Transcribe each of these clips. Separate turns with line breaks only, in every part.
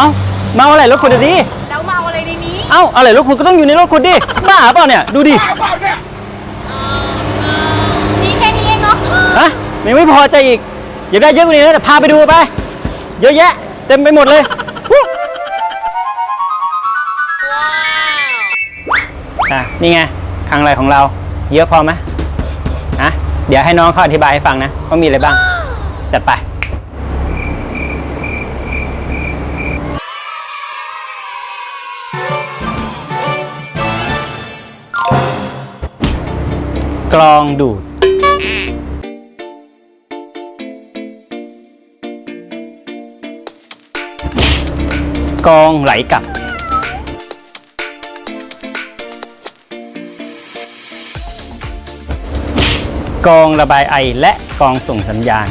เอ้ามาเอาอะไรรถขุดเดี๋ยวนี้
แล้วมาเอาอะไรในนี้
เอ้าอะไรรถขุดก็ต้องอยู่ในรถขุดดิ บ้าเปล่าเนี่ย ดูดิ
มีแค่นี้เองเนาะ
ฮะยังไม่พอใจอีก อยากได้เยอะกว่านี้นะแต่พาไปดูไป เยอะแยะ เต็มไปหมดเลยวู้อะนี่ไงครั้งอะไรของเรา เยอะพอไหมอะเดี๋ยวให้น้องเขาอธิบายให้ฟังนะว่ามีอะไรบ้าง จัดไป กรองดูด กองไหลกลับ กองระบายไอและกองส่งสัญญาณ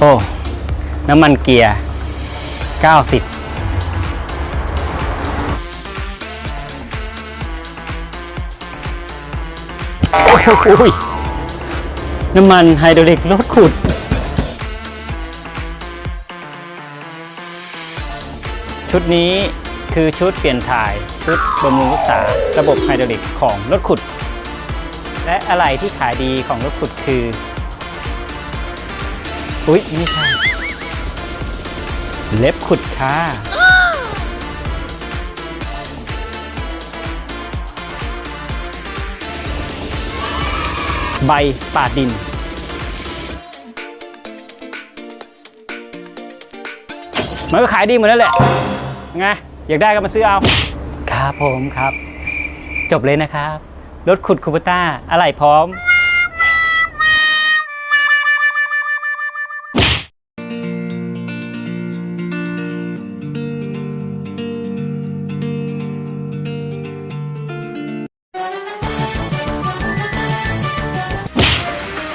โอ้ น้ำมันเกียร์ 90โอ้ยโอ้ยน้ำมันไฮดรอลิกรถขุด ชุดนี้คือชุดเปลี่ยนถ่าย ชุดบำรุงรักษาระบบไฮดรอลิกของรถขุด และอะไรที่ขายดีของรถขุดคือ อุ๊ยไม่ใช่ เล็บขุดค่ะ ใบปาดดิน มันก็ขายดีเหมือนนั่นแหละไงอยากได้ก็มาซื้อเอา ครับผมครับ จบเลยนะครับ รถขุดคูปต้า อะไรพร้อม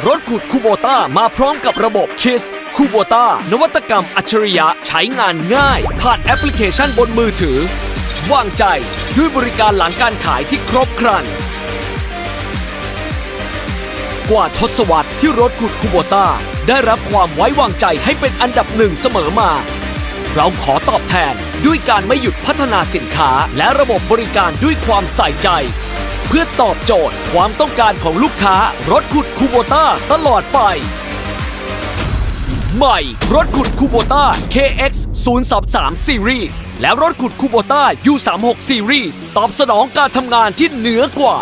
รถขุดคูโบต้ามาพร้อมกับระบบ KISS คูโบต้านวัตกรรมอัจฉริยะใช้งานง่าย ผ่านแอปพลิเคชันบนมือถือ วางใจด้วยบริการหลังการขายที่ครบครัน กว่าทศวรรษที่รถขุดคูโบต้าได้รับความไว้วางใจให้เป็นอันดับหนึ่งเสมอมา เราขอตอบแทนด้วยการไม่หยุดพัฒนาสินค้าและระบบบริการด้วยความใส่ใจ เพื่อตอบโจทย์ความต้องการของลูกค้ารถขุดคูโบต้าตลอดไป ใหม่ รถขุดคูโบต้า KX 033 Series และรถขุดคูโบต้า U36 Series ตอบสนองการทำงานที่เหนือกว่า